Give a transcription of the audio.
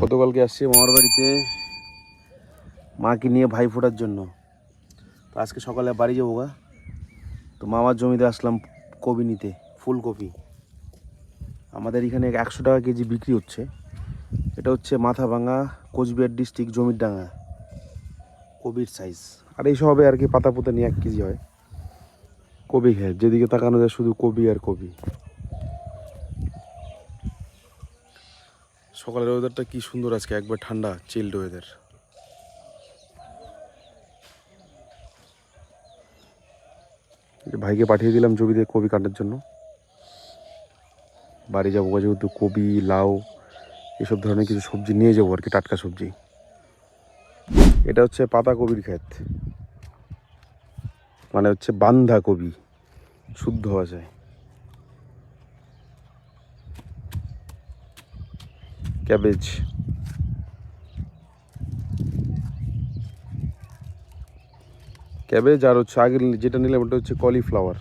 গতকালকে আসছি মামার বাড়িতে। মাকে নিয়ে ভাই ফোটার জন্য। তো আজকে সকালে বাড়ি যাব গা। তো মামার জমিতে আসলাম কবি নিতে, ফুলকপি। আমাদের এখানে একশো টাকা কেজি বিক্রি হচ্ছে। এটা হচ্ছে মাথা ভাঙা কোচবিহার ডিস্ট্রিক্ট জমির ডাঙা কবির সাইজ আর এইসব হবে আর কি পাতা পুতা নিয়ে এক কেজি হয়। কবি খেয়ে, যেদিকে তাকানো যায় শুধু কবি আর কবি সকালের ওয়েদারটা কি সুন্দর আজকে, একবার ঠান্ডা চিল্ড ওয়েদার ভাইকে পাঠিয়ে দিলাম জমিতে কবি কাটার জন্য। বাড়ি যাব যেহেতু কবি, লাউ, এসব ধরনের কিছু সবজি নিয়ে যাব আর কি, টাটকা সবজি। এটা হচ্ছে পাতা কবির ক্ষেত। মানে হচ্ছে বান্ধা কবি, শুদ্ধ ভাষায়। ক্যাবেজ। ক্যাবেজ আর হচ্ছে আগের যেটা নিলাম ওটা হচ্ছে কলিফ্লাওয়ার